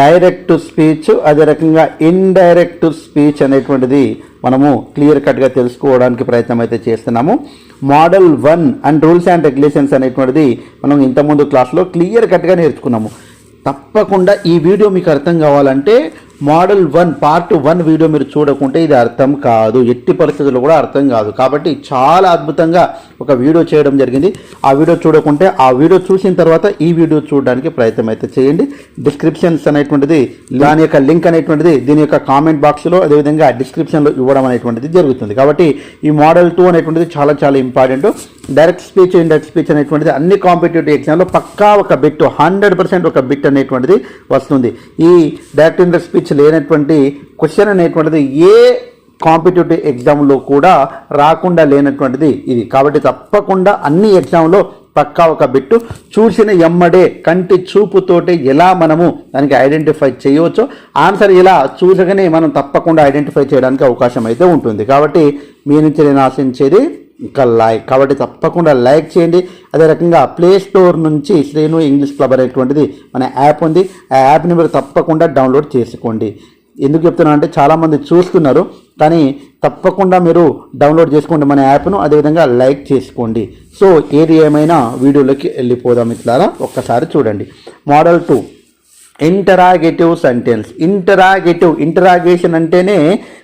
Direct speech అదే రకంగా indirect speech అనేటువంటిది మనము క్లియర్ కట్గా తెలుసుకోవడానికి ప్రయత్నం అయితే చేస్తున్నాము. Model one and rules and regulations అనేటువంటిది మనం ఇంతకుముందు క్లాస్లో క్లియర్ కట్గా నేర్చుకున్నాము. తప్పకుండా ఈ వీడియో మీకు అర్థం కావాలంటే model one part one video మీరు చూడకుంటే ఇది అర్థం కాదు. ఎట్టి పరిస్థితుల్లో కూడా అర్థం కాదు. కాబట్టి చాలా అద్భుతంగా ఒక వీడియో చేయడం జరిగింది. ఆ వీడియో చూడకుంటే ఆ వీడియో చూసిన తర్వాత ఈ వీడియో చూడడానికి ప్రయత్నం అయితే చేయండి. డిస్క్రిప్షన్స్ అనేటువంటిది దాని యొక్క లింక్ అనేటువంటిది దీని యొక్క కామెంట్ బాక్స్లో అదేవిధంగా డిస్క్రిప్షన్లో ఇవ్వడం అనేటువంటిది జరుగుతుంది. కాబట్టి ఈ మోడల్ టూ అనేటువంటిది చాలా చాలా important. Direct speech indirect speech అనేటువంటిది అన్ని కాంపిటేటివ్ ఎగ్జామ్లో పక్కా ఒక బిట్ హండ్రెడ్ పర్సెంట్ ఒక బిట్ అనేటువంటిది వస్తుంది. ఈ డైరెక్ట్ ఇండైరెక్ట్ స్పీచ్ లేనటువంటి క్వశ్చన్ అనేటువంటిది ఏ కాంపిటేటివ్ ఎగ్జామ్లో కూడా రాకుండా లేనటువంటిది ఇది. కాబట్టి తప్పకుండా అన్ని ఎగ్జామ్లో పక్కా ఒక బిట్టు చూసిన ఎమ్మడే కంటి చూపుతోటి ఎలా మనము దానికి ఐడెంటిఫై చేయవచ్చో ఆన్సర్ ఇలా చూసగానే మనం తప్పకుండా ఐడెంటిఫై చేయడానికి అవకాశం అయితే ఉంటుంది. కాబట్టి మీ నుంచి నేను ఆశించేది ఇంకా లైక్ కాబట్టి తప్పకుండా లైక్ చేయండి. అదే రకంగా ప్లే స్టోర్ నుంచి శ్రేణు ఇంగ్లీష్ క్లబ్ అనేటువంటిది మన యాప్ ఉంది. ఆ యాప్ని మీరు తప్పకుండా డౌన్లోడ్ చేసుకోండి. ఎందుకు చెప్తున్నా అంటే చాలామంది చూస్తున్నారు కానీ తప్పకుండా మీరు డౌన్లోడ్ చేసుకోండి మన యాప్ను అదేవిధంగా లైక్ చేసుకోండి. సో ఏది ఏమైనా వీడియోలోకి వెళ్ళిపోదాం ఇట్లారా ఒక్కసారి చూడండి. Model two interrogative sentence interrogative interrogation అంటేనే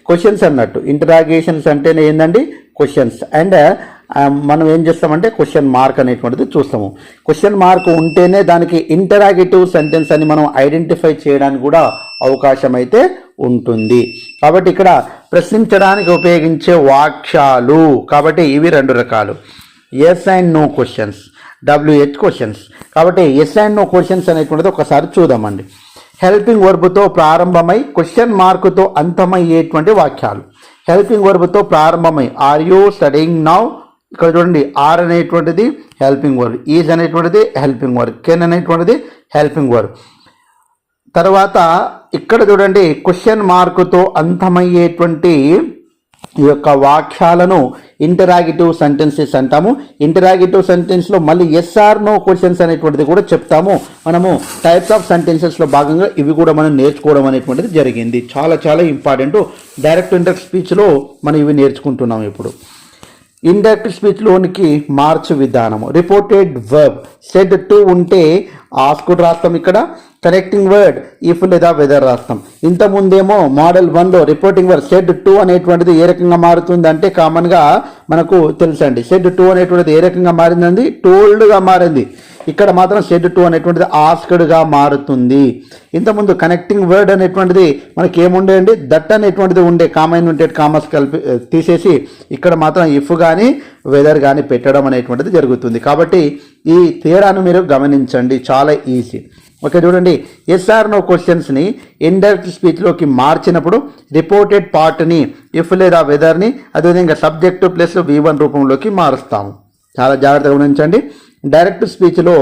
క్వశ్చన్స్ అన్నట్టు. ఇంటరాగేషన్స్ అంటేనే ఏంటండి క్వశ్చన్స్ అండ్ uh, మనం ఏం చేస్తామంటే క్వశ్చన్ మార్క్ అనేటువంటిది చూస్తాము. క్వశ్చన్ మార్క్ ఉంటేనే దానికి ఇంటరాగేటివ్ సెంటెన్స్ అని మనం ఐడెంటిఫై చేయడానికి కూడా అవకాశం అయితే ఉంటుంది. కాబట్టి ఇక్కడ ప్రశ్నించడానికి ఉపయోగించే వాక్యాలు. కాబట్టి ఇవి రెండు రకాలు. Yes and no questions WH questions కాబట్టి ఎస్ అండ్ నో క్వశ్చన్స్ అనేటువంటిది ఒకసారి చూద్దామండి. హెల్పింగ్ వర్బ్తో ప్రారంభమై క్వశ్చన్ మార్కుతో అంతమయ్యేటువంటి వాక్యాలు. హెల్పింగ్ వర్బ్తో ప్రారంభమై ఆర్ యూ స్టడింగ్ నౌ ఇక్కడ చూడండి ఆర్ అనేటువంటిది హెల్పింగ్ వర్డ్ ఈజ్ అనేటువంటిది హెల్పింగ్ వర్డ్ కెన్ అనేటువంటిది హెల్పింగ్ వర్డ్ తర్వాత ఇక్కడ చూడండి క్వశ్చన్ మార్కుతో అంతమయ్యేటువంటి ఈ యొక్క వాక్యాలను ఇంటరాగిటివ్ సెంటెన్సెస్ అంటాము. ఇంటరాగిటివ్ సెంటెన్స్లో మళ్ళీ ఎస్ఆర్ నో క్వశ్చన్స్ అనేటువంటిది కూడా చెప్తాము. మనము టైప్స్ ఆఫ్ సెంటెన్సెస్లో భాగంగా ఇవి కూడా మనం నేర్చుకోవడం అనేటువంటిది జరిగింది. చాలా చాలా ఇంపార్టెంట్ డైరెక్ట్ ఇండెక్ట్ స్పీచ్లో మనం ఇవి నేర్చుకుంటున్నాం ఇప్పుడు. ఇండైరెక్ట్ స్పీచ్లోనికి మార్చు విధానము. రిపోర్టెడ్ వర్బ్ సెడ్ టు ఉంటే ఆస్కుడ్ రాస్తాం ఇక్కడ. కనెక్టింగ్ వర్డ్ ఇఫ్ లేదా వెదర్ రాస్తాం. ఇంతకుముందేమో మోడల్ వన్లో రిపోర్టింగ్ వర్డ్ షెడ్ టూ అనేటువంటిది ఏ రకంగా మారుతుంది అంటే కామన్గా మనకు తెలుసండి. షెడ్ టూ అనేటువంటిది ఏ రకంగా మారిందండి? టోల్డ్గా మారింది. ఇక్కడ మాత్రం షెడ్ టూ అనేటువంటిది ఆస్క్డ్గా మారుతుంది. ఇంతకుముందు కనెక్టింగ్ వర్డ్ అనేటువంటిది మనకి ఏముండే అండి? దట్ అనేటువంటిది ఉండే. కామన్ ఉంటే కామర్స్ కలిపి eh, తీసేసి ఇక్కడ మాత్రం ఇఫ్ కానీ వెదర్ కానీ పెట్టడం అనేటువంటిది జరుగుతుంది. కాబట్టి ఈ తేడాను మీరు గమనించండి. చాలా ఈజీ ఓకే చూడండి. ఎస్ఆర్ నో క్వశ్చన్స్ని ఇండైరెక్ట్ స్పీచ్లోకి మార్చినప్పుడు రిపోర్టెడ్ పార్ట్ని ఇఫ్ లేదా వెదర్ని అదేవిధంగా సబ్జెక్టు ప్లస్ వి వన్ రూపంలోకి మారుస్తాము. చాలా జాగ్రత్తగా గమనించండి. డైరెక్ట్ స్పీచ్లో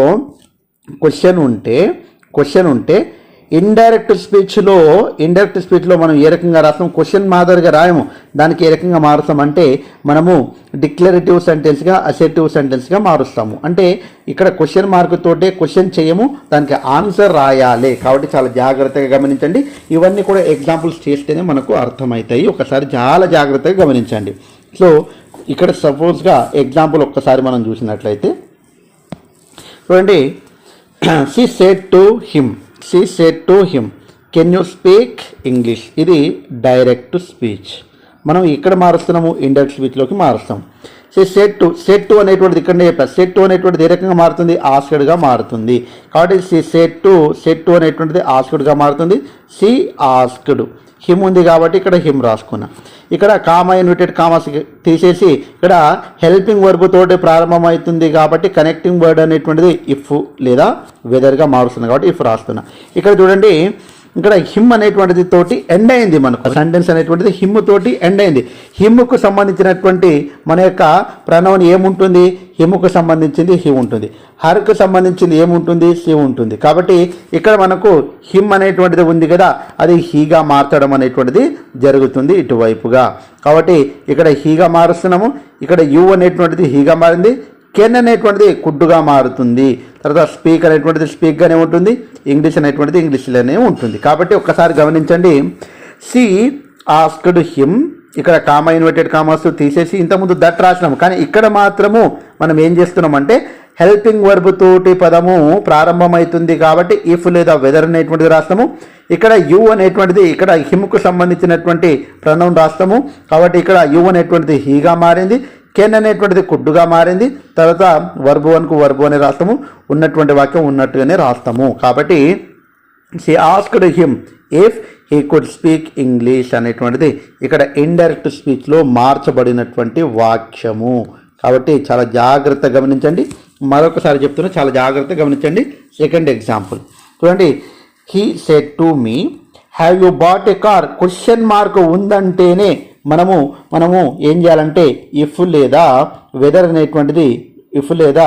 క్వశ్చన్ ఉంటే క్వశ్చన్ ఉంటే ఇండైరెక్ట్ స్పీచ్లో ఇండైరెక్ట్ స్పీచ్లో మనం ఏ రకంగా రాస్తాం? క్వశ్చన్ మాదిరిగా రాయము. దానికి ఏ రకంగా మారుస్తాం అంటే మనము డిక్లరేటివ్ సెంటెన్స్గా అసెటివ్ సెంటెన్స్గా మారుస్తాము. అంటే ఇక్కడ క్వశ్చన్ మార్క్ తోటే క్వశ్చన్ చేయము దానికి ఆన్సర్ రాయాలి. కాబట్టి చాలా జాగ్రత్తగా గమనించండి. ఇవన్నీ కూడా ఎగ్జాంపుల్స్ చేస్తేనే మనకు అర్థమవుతాయి. ఒకసారి చాలా జాగ్రత్తగా గమనించండి. సో ఇక్కడ సపోజ్గా ఎగ్జాంపుల్ ఒక్కసారి మనం చూసినట్లయితే చూడండి. She said to him she said to him can you speak English ఇది డైరెక్ట్ స్పీచ్ మనం ఇక్కడ మారుస్తున్నాము ఇండైరెక్ట్ స్పీచ్లోకి మారుస్తాం. She said to said to అనేటువంటిది ఇక్కడనే చెప్పారు సెట్ టు అనేటువంటిది ఏ రకంగా మారుతుంది? ఆస్కడ్గా మారుతుంది. కాబట్టి she said to said to అనేటువంటిది ఆస్కడ్గా మారుతుంది. సి ఆస్క్డ్ హిమ్ ఉంది కాబట్టి ఇక్కడ హిమ్ రాసుకున్నా. ఇక్కడ కామ ఇన్విటెడ్ కామర్స్ తీసేసి ఇక్కడ హెల్పింగ్ వర్బ్ తోటి ప్రారంభమవుతుంది కాబట్టి కనెక్టింగ్ వర్డ్ అనేటువంటిది ఇఫ్ లేదా వెదర్గా మారుస్తుంది కాబట్టి ఇఫ్ రాస్తున్నా. ఇక్కడ చూడండి ఇక్కడ హిమ్ అనేటువంటిది తోటి ఎండ్ అయింది మనకు. సెంటెన్స్ అనేటువంటిది హిమ్ తోటి ఎండ్ అయింది. హిమ్కు సంబంధించినటువంటి మన యొక్క ప్రణవం ఏముంటుంది? హిమ్కు సంబంధించింది హి ఉంటుంది. హర్కు సంబంధించింది ఏముంటుంది? సి ఉంటుంది. కాబట్టి ఇక్కడ మనకు హిమ్ అనేటువంటిది ఉంది కదా అది హీగా మార్చడం అనేటువంటిది జరుగుతుంది ఇటువైపుగా. కాబట్టి ఇక్కడ హీగా మారుస్తున్నాము ఇక్కడ యు అనేటువంటిది హీగా మారింది కెన్ అనేటువంటిది కుడ్డుగా మారుతుంది. తర్వాత స్పీక్ అనేటువంటిది స్పీక్గానే ఉంటుంది ఇంగ్లీష్ అనేటువంటిది ఇంగ్లీష్లోనే ఉంటుంది. కాబట్టి ఒక్కసారి గమనించండి. సి ఆస్క్డ్ హిమ్ ఇక్కడ కామా ఇన్వర్టెడ్ కామర్స్ తీసేసి ఇంతకుముందు దట్ రాసినాము. కానీ ఇక్కడ మాత్రము మనం ఏం చేస్తున్నామంటే హెల్పింగ్ వర్బ్ తోటి పదము ప్రారంభమవుతుంది కాబట్టి ఇఫ్ లేదా వెదర్ అనేటువంటిది రాస్తాము. ఇక్కడ యు అనేటువంటిది ఇక్కడ హిమ్కు సంబంధించినటువంటి ప్రణం రాస్తాము. కాబట్టి ఇక్కడ యు అనేటువంటిది హీగా మారింది. కెన్ అనేటువంటిది కుడ్డుగా మారింది. తర్వాత వర్బు వన్కు వర్బు అని రాస్తాము. ఉన్నటువంటి వాక్యం ఉన్నట్టుగానే రాస్తాము. కాబట్టి she asked him if he could speak English అనేటువంటిది ఇక్కడ ఇండైరెక్ట్ స్పీచ్లో మార్చబడినటువంటి వాక్యము. కాబట్టి చాలా జాగ్రత్త గమనించండి. మరొకసారి చెప్తున్నా చాలా జాగ్రత్త గమనించండి. సెకండ్ ఎగ్జాంపుల్ చూడండి. He said to me have you bought a car question mark ఉందంటేనే మనము మనము ఏం చేయాలంటే ఇఫ్ లేదా వెదర్ అనేటువంటిది ఇఫ్ లేదా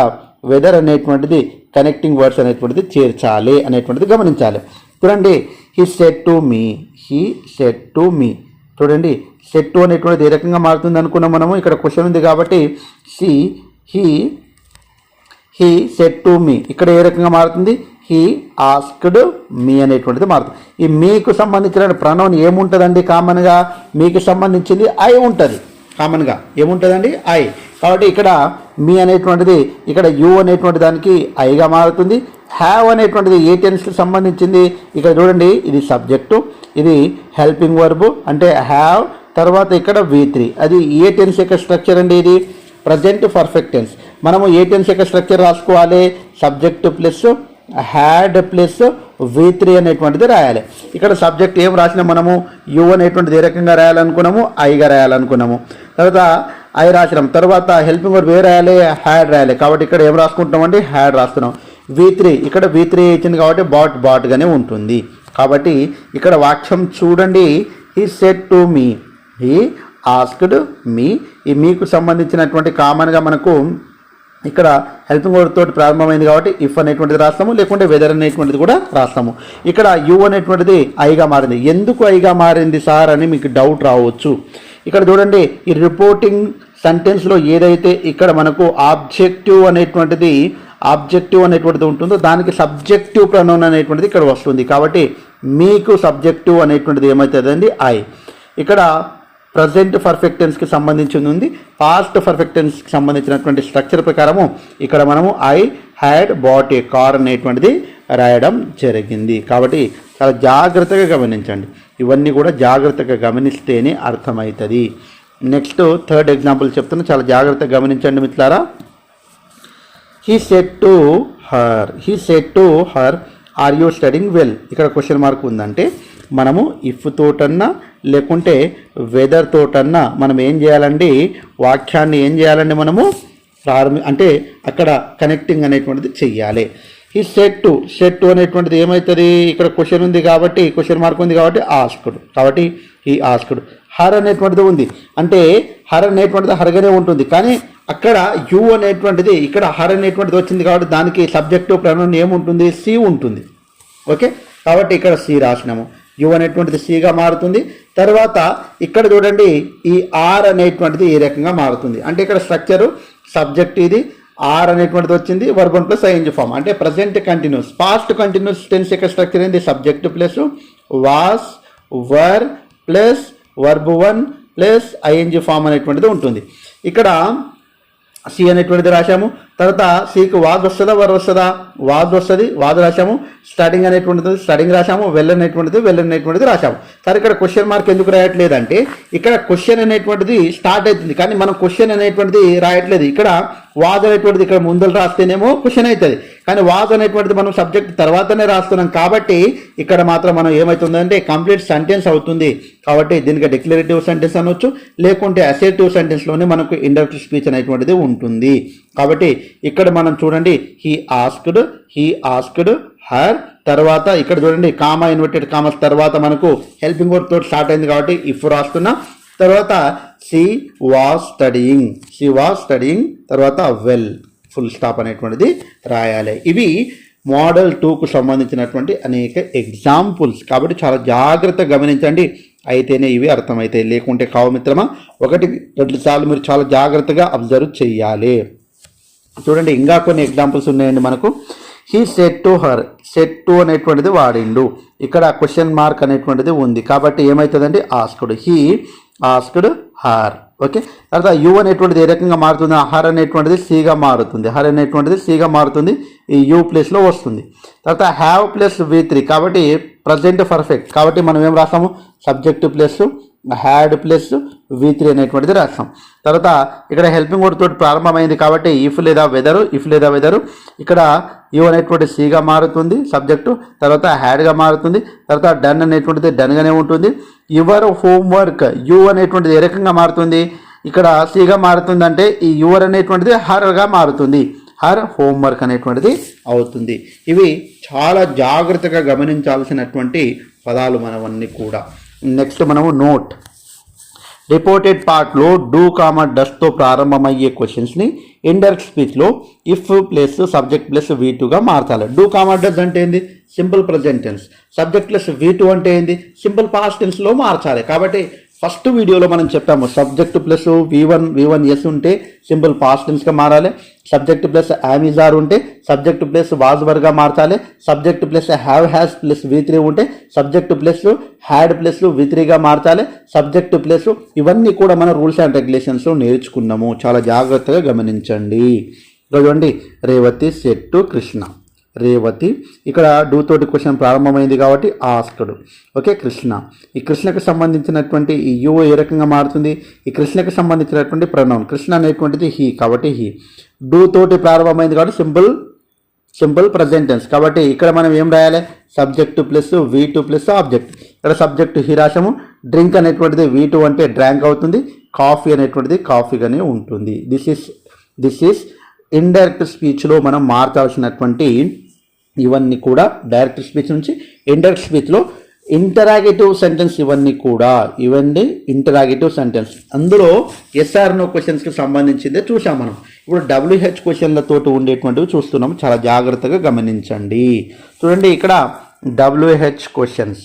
వెదర్ అనేటువంటిది కనెక్టింగ్ వర్డ్స్ అనేటువంటిది చేర్చాలి అనేటువంటిది గమనించాలి. చూడండి he said to me he said to me చూడండి సెట్ టు అనేటువంటిది ఏ రకంగా మారుతుంది అనుకున్నాం మనము? ఇక్కడ క్వశ్చన్ ఉంది కాబట్టి see he he said to me ఇక్కడ ఏ రకంగా మారుతుంది? హీ ఆస్క్డ్ మీ అనేటువంటిది మారుతుంది ఈ మీకు సంబంధించిన ప్రణవం ఏముంటుందండి కామన్గా? మీకు సంబంధించింది ఐ ఉంటుంది. కామన్గా. ఏముంటుందండి? ఐ కాబట్టి ఇక్కడ మీ అనేటువంటిది ఇక్కడ యు అనేటువంటి దానికి ఐగా మారుతుంది. హ్యావ్ అనేటువంటిది ఏ టెన్స్కి సంబంధించింది. ఇక్కడ చూడండి ఇది సబ్జెక్టు ఇది హెల్పింగ్ వర్బ్ అంటే హ్యావ్ తర్వాత ఇక్కడ వి త్రీ అది ఏ టెన్స్ యొక్క స్ట్రక్చర్ అండి ఇది. ప్రజెంట్ పర్ఫెక్ట్ టెన్స్ మనము ఏ టెన్స్ యొక్క స్ట్రక్చర్ రాసుకోవాలి. Subject plus had plus V three అనేటువంటిది రాయాలి. ఇక్కడ సబ్జెక్ట్ ఏం రాసినా మనము యు అనేటువంటిది ఏ రకంగా రాయాలనుకున్నాము? ఐగా రాయాలనుకున్నాము. తర్వాత ఐ రాసినాం. తర్వాత హెల్పింగ్ వర్బ్ ఏ రాయాలి హ్యాడ్ రాయాలి. కాబట్టి ఇక్కడ ఏం రాసుకుంటున్నామండి హ్యాడ్ రాస్తున్నాం. వి త్రీ ఇక్కడ వి త్రీ ఇచ్చింది కాబట్టి బాట్ బాట్గానే ఉంటుంది. కాబట్టి ఇక్కడ వాక్యం చూడండి. ఈ సెట్ టు మీ ఈ ఆస్క్డ్ మీ ఈ మీకు సంబంధించినటువంటి కామన్గా మనకు ఇక్కడ హెల్త్ వర్డ్ తోటి ప్రారంభమైంది కాబట్టి ఇఫ్ అనేటువంటిది రాస్తాము లేకుంటే వెదర్ అనేటువంటిది కూడా రాస్తాము. ఇక్కడ యు అనేటువంటిది ఐగా మారింది. ఎందుకు ఐగా మారింది సార్ అని మీకు డౌట్ రావచ్చు. ఇక్కడ చూడండి ఈ రిపోర్టింగ్ సెంటెన్స్లో ఏదైతే ఇక్కడ మనకు ఆబ్జెక్టివ్ అనేటువంటిది ఆబ్జెక్టివ్ అనేటువంటిది ఉంటుందో దానికి సబ్జెక్టివ్ ప్రనౌన్ అనేటువంటిది ఇక్కడ వస్తుంది. కాబట్టి మీకు సబ్జెక్టివ్ అనేటువంటిది ఏమవుతుందండి ఐ ఇక్కడ ప్రజెంట్ పర్ఫెక్ట్ టెన్స్కి సంబంధించింది ఉంది. పాస్ట్ పర్ఫెక్ట్ టెన్స్కి సంబంధించినటువంటి స్ట్రక్చర్ ప్రకారము ఇక్కడ మనము I had bought a car అనేటువంటిది రాయడం జరిగింది. కాబట్టి చాలా జాగ్రత్తగా గమనించండి. ఇవన్నీ కూడా జాగ్రత్తగా గమనిస్తేనే అర్థమవుతుంది. నెక్స్ట్ థర్డ్ ఎగ్జాంపుల్ చెప్తున్నా. చాలా జాగ్రత్తగా గమనించండి మిత్రులారా. He said to her he said to her are you studying well ఇక్కడ క్వశ్చన్ మార్క్ ఉందంటే మనము ఇఫ్ తోటన్నా లేకుంటే వెదర్ తోటన్నా మనం ఏం చేయాలండి? వాక్యాన్ని ఏం చేయాలండి మనము? ప్రారంభి అంటే అక్కడ కనెక్టింగ్ అనేటువంటిది చెయ్యాలి. ఈ సెట్ సెట్ అనేటువంటిది ఏమవుతుంది ఇక్కడ క్వశ్చన్ ఉంది కాబట్టి క్వశ్చన్ మార్క్ ఉంది కాబట్టి ఆస్కుడు కాబట్టి ఈ ఆస్కుడు హర్ అనేటువంటిది ఉంది. అంటే హర్ అనేటువంటిది హరగానే ఉంటుంది. కానీ అక్కడ యు అనేటువంటిది ఇక్కడ హర్ అనేటువంటిది వచ్చింది కాబట్టి దానికి సబ్జెక్టు ప్రనౌన్ ఏముంటుంది సి ఉంటుంది. ఓకే కాబట్టి ఇక్కడ సి రాసినాము. యు అనేటువంటిది సిగా మారుతుంది. తర్వాత ఇక్కడ చూడండి ఈ ఆర్ అనేటువంటిది ఈ రకంగా మారుతుంది. అంటే ఇక్కడ స్ట్రక్చరు సబ్జెక్ట్ ఇది ఆర్ అనేటువంటిది వచ్చింది verb one plus ING form. అంటే present continuous past continuous tense యొక్క స్ట్రక్చర్ ఏంది? Subject plus was were plus verb one plus ING form అనేటువంటిది ఉంటుంది. ఇక్కడ సి అనేటువంటిది రాశాము. తర్వాత సీకు వాద్ వస్తుందా వర్ వస్తుందా వాద్ వస్తుంది వాద్ రాశాము. స్టార్టింగ్ అనేటువంటిది స్టార్టింగ్ రాశాము వెల్ అనేటువంటిది వెల్ అనేటువంటిది రాశాము. సరే ఇక్కడ క్వశ్చన్ మార్క్ ఎందుకు రాయట్లేదంటే ఇక్కడ క్వశ్చన్ అనేటువంటిది స్టార్ట్ అవుతుంది కానీ మనం క్వశ్చన్ అనేటువంటిది రాయట్లేదు. ఇక్కడ వాజ్ అనేటువంటిది ఇక్కడ ముందలు రాస్తేనేమో క్వశ్చన్ అవుతుంది కానీ వాజ్ అనేటువంటిది మనం సబ్జెక్ట్ తర్వాతనే రాస్తున్నాం కాబట్టి ఇక్కడ మాత్రం మనం ఏమవుతుందంటే కంప్లీట్ సెంటెన్స్ అవుతుంది. కాబట్టి దీనికి డిక్లరేటివ్ సెంటెన్స్ అనొచ్చు లేకుంటే అసెటివ్ సెంటెన్స్లోనే మనకు ఇండక్టివ్ స్పీచ్ అనేటువంటిది ఉంటుంది. కాబట్టి ఇక్కడ మనం చూడండి he asked he asked her తర్వాత ఇక్కడ చూడండి కామా ఇన్వర్టెడ్ కామర్స్ తర్వాత మనకు హెల్పింగ్ వర్డ్ తోటి స్టార్ట్ అయింది కాబట్టి ఇఫ్ రాస్తున్నా తర్వాత she was studying she was studying తర్వాత వెల్ ఫుల్ స్టాప్ అనేటువంటిది రాయాలి. ఇవి మోడల్ టూకు సంబంధించినటువంటి అనేక ఎగ్జాంపుల్స్ కాబట్టి చాలా జాగ్రత్తగా గమనించండి. అయితేనే ఇవి అర్థమవుతాయి లేకుంటే కావు మిత్రమా ఒకటి రెండు సార్లు మీరు చాలా జాగ్రత్తగా అబ్జర్వ్ చేయాలి. చూడండి ఇంకా కొన్ని ఎగ్జాంపుల్స్ ఉన్నాయండి మనకు. He said to her said to అనేటువంటిది వాడిండు. ఇక్కడ క్వశ్చన్ మార్క్ అనేటువంటిది ఉంది. కాబట్టి ఏమవుతుందండి asked he asked her okay తర్వాత యు అనేటువంటిది ఏ రకంగా మారుతుంది? హర్ అనేటువంటిది సిగా మారుతుంది. హర్ అనేటువంటిది సిగా మారుతుంది. ఈ యూ ప్లేస్లో వస్తుంది. తర్వాత హ్యావ్ ప్లస్ వి త్రీ కాబట్టి ప్రజెంట్ పర్ఫెక్ట్ కాబట్టి మనం ఏం రాస్తాము? Subject plus had plus V three అనేటువంటిది రాస్తాం. తర్వాత ఇక్కడ హెల్పింగ్ వర్డ్ తోటి ప్రారంభమైంది కాబట్టి ఇఫ్ లేదా వెదరు ఇఫ్ లేదా వెదరు ఇక్కడ యు అనేటువంటి సిగా మారుతుంది సబ్జెక్టు తర్వాత హ్యాడ్గా మారుతుంది తర్వాత డన్ అనేటువంటిది డన్గానే ఉంటుంది. యువర్ హోంవర్క్ యు అనేటువంటిది ఏ రకంగా మారుతుంది? ఇక్కడ సిగా మారుతుందంటే ఈ యువర్ అనేటువంటిది హర్గా మారుతుంది. హర్ హోంవర్క్ అనేటువంటిది అవుతుంది. ఇవి చాలా జాగ్రత్తగా గమనించాల్సినటువంటి పదాలు మనవన్నీ కూడా. నెక్స్ట్ మనము నోట్. రిపోర్టెడ్ పార్ట్లో డూ కామ డస్తో ప్రారంభమయ్యే క్వశ్చన్స్ని indirect స్పీచ్లో if plus subject plus V టూగా మార్చాలి. డూ కామ డస్ అంటే ఏంది? Simple present tense subject plus V two అంటే ఏంది? సింపుల్ పాస్ట్ టెన్స్లో మార్చాలి. కాబట్టి ఫస్ట్ వీడియోలో మనం చెప్పాము subject plus V one V one S ఉంటే సింపుల్ పాస్ట్ టెన్స్గా మారాలి. సబ్జెక్ట్ ప్లస్ యామిజార్ ఉంటే సబ్జెక్ట్ ప్లస్ వాజ్ వర్గా మార్చాలి. Subject plus have has plus V three ఉంటే subject plus had plus V త్రీగా మార్చాలి. సబ్జెక్ట్ ప్లస్ ఇవన్నీ కూడా మన రూల్స్ అండ్ రెగ్యులేషన్స్లో నేర్చుకున్నాము. చాలా జాగ్రత్తగా గమనించండి. చూడండి రేవతి సెట్టు కృష్ణ. రేవతి. ఇక్కడ డూ తోటి క్వశ్చన్ ప్రారంభమైంది కాబట్టి ఆస్కుడు ఓకే కృష్ణ. ఈ కృష్ణకు సంబంధించినటువంటి ఈ యు ఏ రకంగా మారుతుంది? ఈ కృష్ణకు సంబంధించినటువంటి ప్రణవం కృష్ణ అనేటువంటిది హీ కాబట్టి హీ డూ తోటి ప్రారంభమైంది కాబట్టి సింపుల్ సింపుల్ ప్రజెంటెన్స్ కాబట్టి ఇక్కడ మనం ఏం రాయాలి? Subject plus V two plus object ఇక్కడ సబ్జెక్టు హీ రాసాము డ్రింక్ అనేటువంటిది వీ టూ అంటే డ్రాంక్ అవుతుంది. కాఫీ అనేటువంటిది కాఫీగానే ఉంటుంది. This is this is indirect స్పీచ్లో మనం మార్చాల్సినటువంటి ఇవన్నీ కూడా డైరెక్ట్ స్పీచ్ నుంచి ఇండైరెక్ట్ స్పీచ్లో ఇంటరాగేటివ్ సెంటెన్స్ ఇవన్నీ కూడా ఇవన్నీ ఇంటరాగేటివ్ సెంటెన్స్ అందులో ఎస్ఆర్ నో క్వశ్చన్స్కి సంబంధించిందే చూసాం మనం. ఇప్పుడు డబ్ల్యూహెచ్ క్వశ్చన్లతోటి ఉండేటువంటివి చూస్తున్నాం. చాలా జాగ్రత్తగా గమనించండి. చూడండి ఇక్కడ WH questions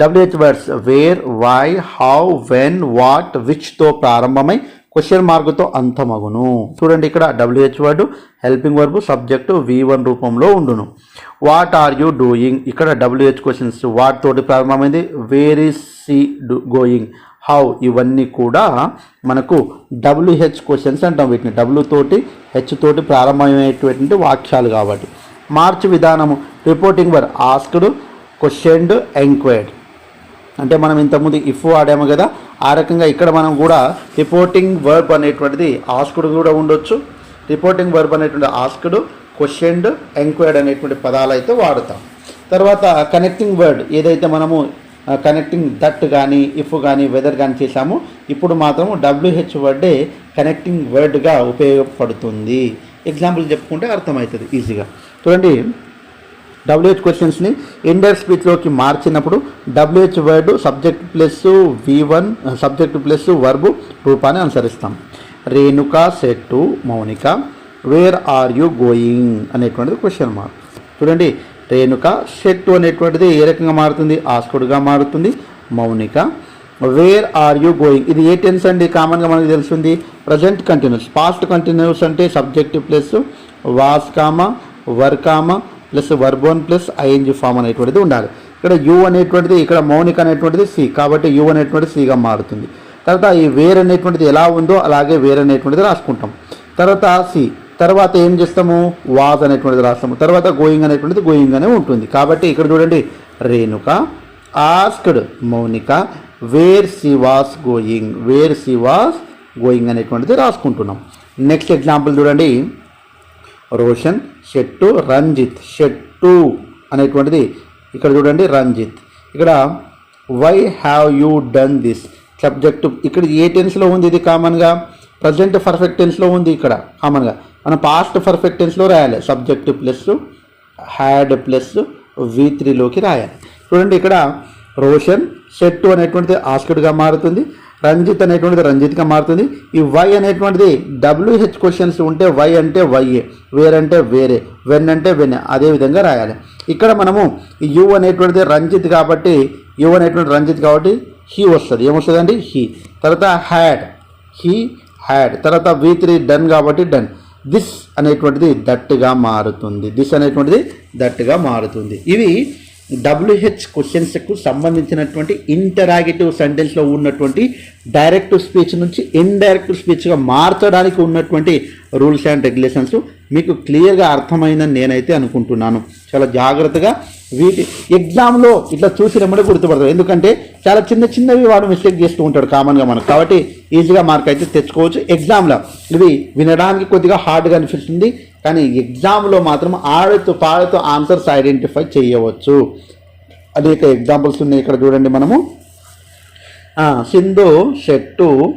WH words where why how when what విచ్తో ప్రారంభమై క్వశ్చన్ మార్కుతో అంతమగును. చూడండి ఇక్కడ WH word helping verb subject V one రూపంలో ఉండును. వాట్ ఆర్ యూ డూయింగ్ ఇక్కడ డబ్ల్యూహెచ్ క్వశ్చన్స్ వాట్ తోటి ప్రారంభమైంది. Where is she going how ఇవన్నీ కూడా మనకు డబ్ల్యూహెచ్ క్వశ్చన్స్ అంటాం వీటిని. డబ్ల్యూ తోటి హెచ్ తోటి ప్రారంభమయ్యేటువంటి వాక్యాలు కాబట్టి. మార్చ్ విధానము reporting verb asked questioned enquired అంటే మనం ఇంతకుముందు ఇఫ్ వాడాము కదా ఆ రకంగా ఇక్కడ మనం కూడా రిపోర్టింగ్ వర్బ్ అనేటువంటిది ఆస్కుడు కూడా ఉండొచ్చు. రిపోర్టింగ్ వర్బ్ అనేటువంటి ఆస్కుడు క్వశ్చన్డ్ ఎంక్వైర్డ్ అనేటువంటి పదాలు అయితే వాడుతాం. తర్వాత కనెక్టింగ్ వర్డ్ ఏదైతే మనము కనెక్టింగ్ దట్ కానీ ఇఫ్ కానీ వెదర్ కానీ చేశామో ఇప్పుడు మాత్రం డబ్ల్యూహెచ్ వర్డే కనెక్టింగ్ వర్డ్గా ఉపయోగపడుతుంది. ఎగ్జాంపుల్ చెప్పుకుంటే అర్థమవుతుంది ఈజీగా చూడండి డబ్ల్యూహెచ్ క్వశ్చన్స్ని ఇండైరెక్ట్ స్పీచ్లోకి మార్చినప్పుడు WH word subject plus V one subject plus verb రూపాన్ని అనుసరిస్తాం. Renuka said Monika where are you going అనేటువంటిది క్వశ్చన్ మార్క్ చూడండి రేణుక షెట్టు అనేటువంటిది ఏ రకంగా మారుతుంది? ఆస్కుడుగా మారుతుంది. Monika where are you going ఇది ఏ టెన్స్ అండి? కామన్గా మనకు తెలుస్తుంది. ప్రజెంట్ కంటిన్యూస్ పాస్ట్ కంటిన్యూస్ అంటే subject plus was comma were comma plus verb one plus ING form అనేటువంటిది ఉండాలి. ఇక్కడ యు అనేటువంటిది ఇక్కడ మౌనిక అనేటువంటిది సి కాబట్టి యు అనేటువంటిది సిగా మారుతుంది. తర్వాత ఈ వేర్ అనేటువంటిది ఎలా ఉందో అలాగే వేర్ అనేటువంటిది రాసుకుంటాం. తర్వాత సి తర్వాత ఏం చేస్తాము? వాజ్ అనేటువంటిది రాస్తాము. తర్వాత గోయింగ్ అనేటువంటిది గోయింగ్ అనే ఉంటుంది. కాబట్టి ఇక్కడ చూడండి Renuka asked Monika where she was going where she was going అనేటువంటిది రాసుకుంటున్నాం. నెక్స్ట్ ఎగ్జాంపుల్ చూడండి. రోషన్ షెట్టు రంజిత్. షెట్టు అనేటువంటిది ఇక్కడ చూడండి రంజిత్. ఇక్కడ why have you done this? Subject ఇక్కడ ఏ టెన్స్లో ఉంది ఇది కామన్గా? ప్రజెంట్ పర్ఫెక్ట్ టెన్స్లో ఉంది ఇక్కడ కామన్గా. మనం పాస్ట్ పర్ఫెక్ట్ టెన్స్లో రాయాలి. Subject plus had plus V త్రీలోకి రాయాలి. చూడండి ఇక్కడ రోషన్ షెట్టు అనేటువంటిది ఆస్కుడ్గా మారుతుంది. రంజిత్ అనేటువంటిది రంజిత్గా మారుతుంది. ఈ వై అనేటువంటిది డబ్ల్యూహెచ్ క్వశ్చన్స్ ఉంటే వై అంటే వైఏ వేర్ అంటే వేరే వెన్ అంటే వెన్ అదే విధంగా రాయాలి. ఇక్కడ మనము ఈ యు అనేటువంటిది రంజిత్ కాబట్టి యు అనేటువంటి రంజిత్ కాబట్టి హీ వస్తుంది. ఏమొస్తుందండి? హీ. తర్వాత హ్యాడ్ హీ హ్యాడ్. తర్వాత వి త్రీ డన్ కాబట్టి డన్. దిస్ అనేటువంటిది దట్టుగా మారుతుంది. దిస్ అనేటువంటిది దట్టుగా మారుతుంది. ఇవి డబ్ల్యూహెచ్ క్వశ్చన్స్కు సంబంధించినటువంటి ఇంటరాగేటివ్ సెంటెన్స్లో ఉన్నటువంటి డైరెక్ట్ స్పీచ్ నుంచి ఇండైరెక్ట్ స్పీచ్గా మార్చడానికి ఉన్నటువంటి రూల్స్ అండ్ రెగ్యులేషన్స్ మీకు క్లియర్గా అర్థమైందని నేనైతే అనుకుంటున్నాను. చాలా జాగ్రత్తగా వీటి ఎగ్జామ్లో ఇట్లా చూసి రమ్మడే గుర్తుపడతారు. ఎందుకంటే చాలా చిన్న చిన్నవి వాడు మిస్టేక్ చేస్తూ ఉంటాడు కామన్గా మనకు. కాబట్టి ఈజీగా మార్క్ అయితే తెచ్చుకోవచ్చు. ఎగ్జామ్లో ఇవి వినడానికి కొద్దిగా హార్డ్గా అనిపిస్తుంది. కానీ ఎగ్జామ్లో మాత్రం ఆడుతూ పాడుతూ ఆన్సర్స్ ఐడెంటిఫై చేయవచ్చు. అనేక ఎగ్జాంపుల్స్ ఉన్నాయి. ఇక్కడ చూడండి మనము. సింధు షెట్టు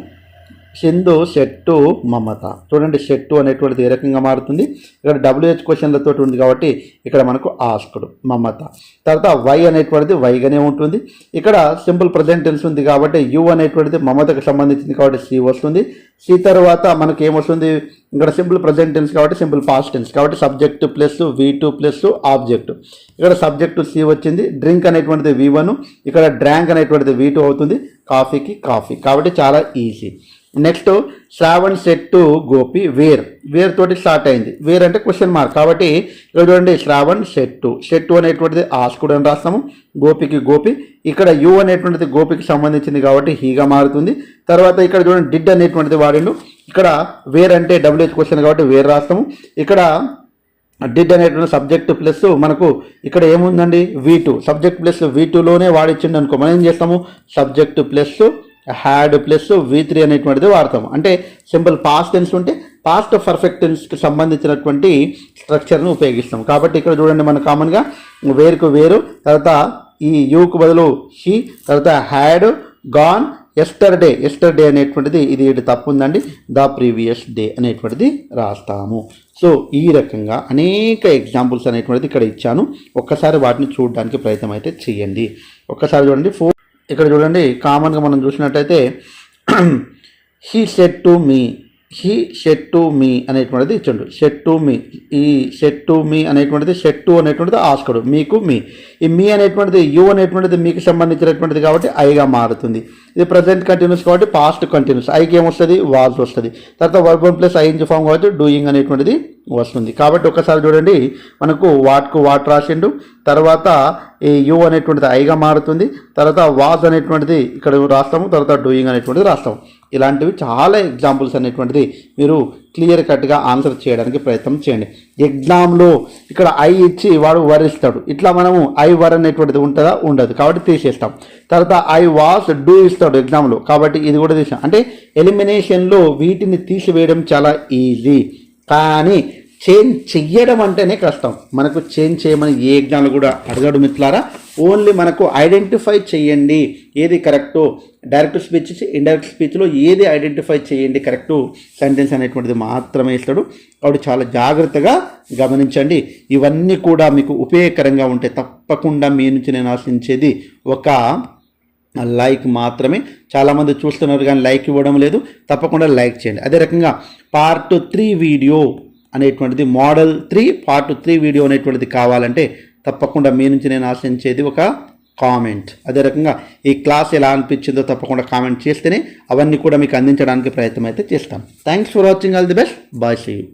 సింధు షెట్టు మమత. చూడండి షెట్టు అనేటువంటిది ఏ రకంగా మారుతుంది? ఇక్కడ డబ్ల్యూహెచ్ క్వశ్చన్లతో ఉంది కాబట్టి ఇక్కడ మనకు ఆస్కుడు మమత. తర్వాత వై అనేటువంటిది వైగానే ఉంటుంది. ఇక్కడ సింపుల్ ప్రజెంట్ టెన్స్ ఉంది కాబట్టి యు అనేటువంటిది మమతకు సంబంధించింది కాబట్టి సి వస్తుంది. సి తర్వాత మనకి ఏమొస్తుంది ఇక్కడ సింపుల్ ప్రజెంట్ టెన్స్ కాబట్టి సింపుల్ పాస్ట్ టెన్స్ కాబట్టి subject plus V two plus object. ఇక్కడ సబ్జెక్టు సి వచ్చింది. డ్రింక్ అనేటువంటిది వి వన్ ఇక్కడ డ్రాంక్ అనేటువంటిది వి టూ అవుతుంది. కాఫీకి కాఫీ. కాబట్టి చాలా easy. Next Shravan said Gopi where. Where తోటి స్టార్ట్ అయింది. వేర్ అంటే క్వశ్చన్ మార్క్ కాబట్టి ఇక్కడ చూడండి శ్రావణ్ షెట్టు షెట్టు అనేటువంటిది ఆస్కుడు అని రాస్తాము గోపికి గోపి. ఇక్కడ యు అనేటువంటిది గోపికి సంబంధించింది కాబట్టి హీగా మారుతుంది. తర్వాత ఇక్కడ చూడండి డిడ్ అనేటువంటిది వాడిండు. ఇక్కడ వేర్ అంటే డబ్ల్యూహెచ్ క్వశ్చన్ కాబట్టి వేర్ రాస్తాము. ఇక్కడ డిడ్ అనేటువంటి సబ్జెక్ట్ ప్లస్ మనకు ఇక్కడ ఏముందండి? V two subject plus V టూలోనే వాడిచ్చిండు అనుకో మనం ఏం చేస్తాము? Subject plus had plus V three అనేటువంటిది వాడతాము అంటే సింపుల్ పాస్ట్ టెన్స్ ఉంటే పాస్ట్ పర్ఫెక్ట్ టెన్స్కి సంబంధించినటువంటి స్ట్రక్చర్ను ఉపయోగిస్తాం. కాబట్టి ఇక్కడ చూడండి మనం కామన్గా వేరుకు వేరు తర్వాత ఈ యూకు బదులు షీ తర్వాత హ్యాడ్ గాన్ ఎస్టర్డే ఎస్టర్డే అనేటువంటిది ఇది ఇటు తప్పు ఉందండి. ద ప్రీవియస్ డే అనేటువంటిది రాస్తాము. సో ఈ రకంగా అనేక ఎగ్జాంపుల్స్ అనేటువంటిది ఇక్కడ ఇచ్చాను. ఒక్కసారి వాటిని చూడడానికి ప్రయత్నం అయితే చేయండి. ఒక్కసారి చూడండి. ఫోర్ ఇక్కడ చూడండి కామన్గా మనం చూసినట్టయితే he said to me he said to me అనేటువంటిది ఇచ్చండు. షెట్ టు మీ. ఈ షెట్ టు మీ అనేటువంటిది షెట్ టు అనేటువంటిది ఆస్కడు. మీకు మీ. ఈ మీ అనేటువంటిది యు అనేటువంటిది మీకు సంబంధించినటువంటిది కాబట్టి ఐగా మారుతుంది. ఇది ప్రజెంట్ కంటిన్యూస్ కాబట్టి పాస్ట్ కంటిన్యూస్ ఐకి ఏమొస్తుంది? వాజ్ వస్తుంది. తర్వాత వర్బ్ ప్లస్ ఐఎన్జి ఫామ్ కాబట్టి డూయింగ్ అనేటువంటిది వస్తుంది. కాబట్టి ఒకసారి చూడండి. మనకు వాట్కు వాట్ రాసిండు. తర్వాత ఈ యు అనేటువంటిది ఐగా మారుతుంది. తర్వాత వాజ్ అనేటువంటిది ఇక్కడ రాస్తాము. తర్వాత డూయింగ్ అనేటువంటిది రాస్తాము. ఇలాంటివి చాలా ఎగ్జాంపుల్స్ అనేటువంటిది మీరు క్లియర్ కట్గా ఆన్సర్ చేయడానికి ప్రయత్నం చేయండి. ఎగ్జామ్లో ఇక్కడ ఐ ఇచ్చి వాడు వర్ ఇస్తాడు ఇట్లా మనము ఐ వర్ అనేటువంటిది ఉంటుందా? ఉండదు. కాబట్టి తీసేస్తాం. తర్వాత ఐ వాస్ డూ ఇస్తాడు ఎగ్జామ్లో కాబట్టి ఇది కూడా తీసాం అంటే ఎలిమినేషన్లో వీటిని తీసివేయడం చాలా ఈజీ కానీ చేంజ్ చెయ్యడం అంటేనే కష్టం. మనకు చేంజ్ చేయమని ఏ యజ్ఞాలు కూడా అడగడు మిత్రులారా. ఓన్లీ మనకు ఐడెంటిఫై చేయండి. ఏది కరెక్టో డైరెక్ట్ స్పీచ్ ఇండైరెక్ట్ స్పీచ్లో ఏది ఐడెంటిఫై చేయండి కరెక్టు సెంటెన్స్ అనేటువంటిది మాత్రమే ఇస్తాడు. కాబట్టి చాలా జాగ్రత్తగా గమనించండి. ఇవన్నీ కూడా మీకు ఉపయోగకరంగా ఉంటే తప్పకుండా మీ నుంచి నేను ఆశించేది ఒక లైక్ మాత్రమే. చాలామంది చూస్తున్నారు కానీ లైక్ ఇవ్వడం లేదు. తప్పకుండా లైక్ చేయండి. అదే రకంగా పార్ట్ త్రీ వీడియో అనేటువంటిది model three part three video అనేటువంటిది కావాలంటే తప్పకుండా మీ నుంచి నేను ఆశించేది ఒక కామెంట్. అదే రకంగా ఈ క్లాస్ ఎలా అనిపించిందో తప్పకుండా కామెంట్ చేస్తేనే అవన్నీ కూడా మీకు అందించడానికి ప్రయత్నం అయితే చేస్తాం. Thanks for watching all the best bye see you